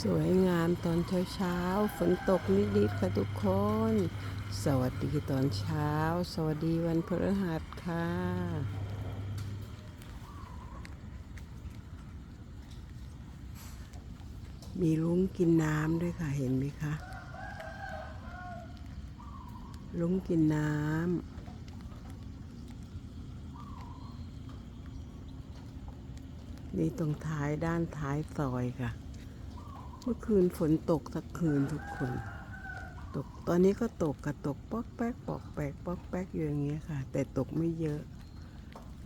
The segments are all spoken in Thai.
สวยงามตอนเช้าๆ ฝนตกนิดๆค่ะทุกคน สวัสดีตอนเช้า สวัสดีวันพฤหัสค่ะ มีลุงกินน้ำด้วยค่ะเห็นไหมคะ ลุงกินน้ำนี่ตรงท้ายด้านท้ายซอยค่ะ เมื่อคืนฝนตกทั้งคืนทุกคน ตกตอนนี้ก็ตกกระตกปอกแป๊กปอกแป๊กปอกแป๊กอยู่อย่างเงี้ยค่ะ แต่ตกไม่เยอะ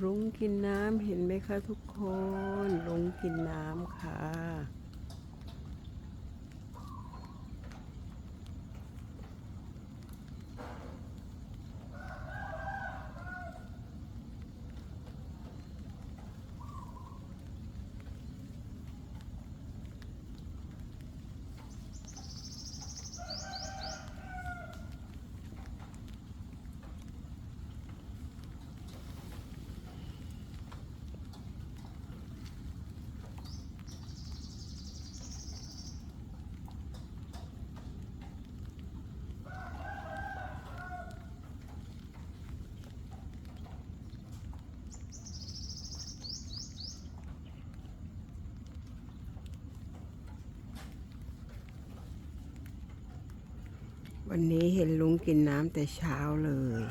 ลุงกินน้ำเห็นไหมคะทุกคนลุงกินน้ำค่ะ วันนี้เห็นลุงกินน้ำแต่เช้าเลย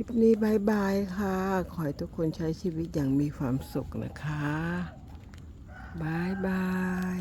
ลิปนี้บายบายค่ะ ขอให้ทุกคนใช้ชีวิตอย่างมีความสุขนะคะบายบาย